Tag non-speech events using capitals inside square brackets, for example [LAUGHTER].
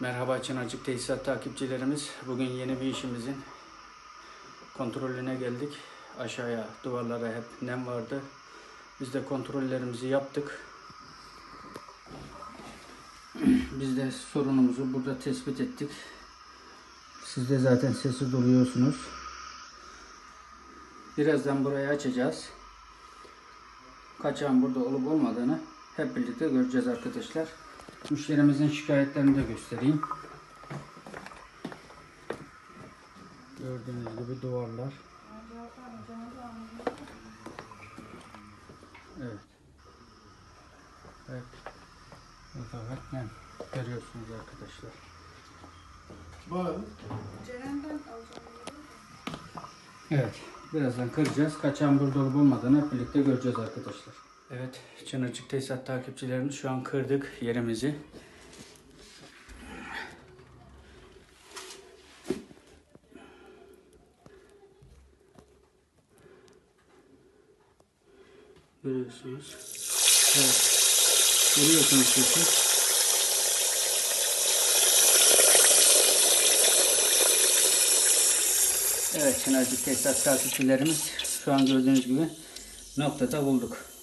Merhaba Çınarcık Tesisat takipçilerimiz. Bugün yeni bir işimizin kontrolüne geldik. Aşağıya duvarlara hep nem vardı. Biz de kontrollerimizi yaptık. [CLEARS THROAT] Biz de sorunumuzu burada tespit ettik. Siz de zaten sesi duyuyorsunuz. Birazdan burayı açacağız. Kaçağın burada olup olmadığını hep birlikte göreceğiz arkadaşlar. Müşterimizin şikayetlerini de göstereyim. Gördüğünüz gibi duvarlar. Evet. Evet. Hep nem. Görüyorsunuz arkadaşlar. Evet. Birazdan kıracağız. Kaçan burada olup olmadığını hep birlikte göreceğiz arkadaşlar. Evet. Çınarcık Tesisat takipçilerimiz şu an kırdık yerimizi. Görüyorsunuz. Evet. Görüyorsunuz sesi. Evet Çınarcık Tesisat takipçilerimiz şu an gördüğünüz gibi noktada bulduk.